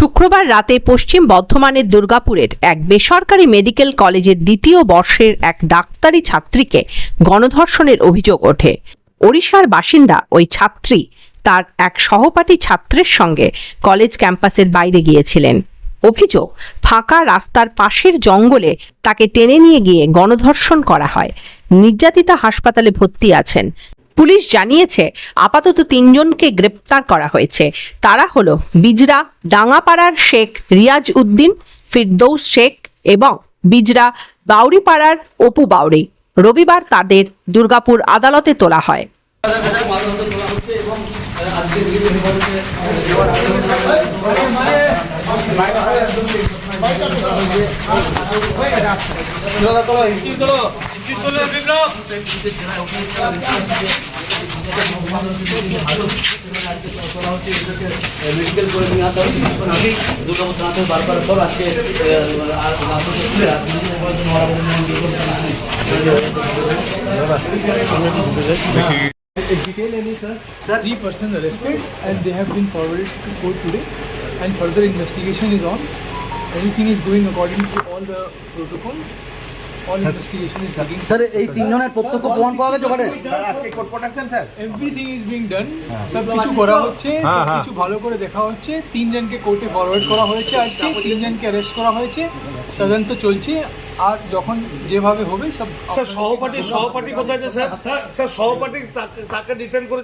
শুক্রবার রাতে পশ্চিম বর্ধমানের দুর্গাপুরের এক বেসরকারি মেডিকেল কলেজের দ্বিতীয় বর্ষের এক ডাক্তারি ছাত্রীকে গণধর্ষণের অভিযোগ ওঠে। ওড়িশার বাসিন্দা ওই ছাত্রী তার এক সহপাঠী ছাত্রের সঙ্গে কলেজ ক্যাম্পাসের বাইরে গিয়েছিলেন। অভিযোগ, ফাঁকা রাস্তার পাশের জঙ্গলে তাকে টেনে নিয়ে গিয়ে গণধর্ষণ করা হয়। নির্যাতিতা হাসপাতালে ভর্তি আছেন। পুলিশ জানিয়েছে, আপাতত তিনজনকে গ্রেপ্তার করা হয়েছে। তারা হলো বিজরা ডাঙ্গাপাড়ার শেখ রিয়াজ উদ্দিন, ফিরদৌস শেখ এবং বিজরা বাউরিপাড়ার অপু বাউরি রবিবার তাদের দুর্গাপুর আদালতে তোলা হয়। তোলো তোলো হিস্ট্রি তোলো হিস্ট্রি তোলো বিপ্লব মেডিকেল করে নিয়ে আসা হয়েছে আমি দুর্গাপুর থানাতে বারবার সব আজকে আর A detail any sir. Three persons arrested and they have been forwarded to court today and further investigation is on. Everything is going according to all the protocol. All investigation is taking. Sir এই তিনজনের প্রত্যক্ষ প্রমাণ পাওয়া গেছে ওখানে? Everything is being done. সব কিছু করা হচ্ছে সব কিছু ভালো করে দেখা হচ্ছে। তিনজনকে কোর্টে ফরওয়ার্ড করা হয়েছে আজকে তিনজনকে অ্যারেস্ট করা হয়েছে। তদন্ত চলছে। আর যখন যেভাবে হবে সব স্যার সহপাঠী সহপাঠী কোথায় আছে স্যার স্যার সহপাঠী তাকে- তাকে রিটার্ন করেছে।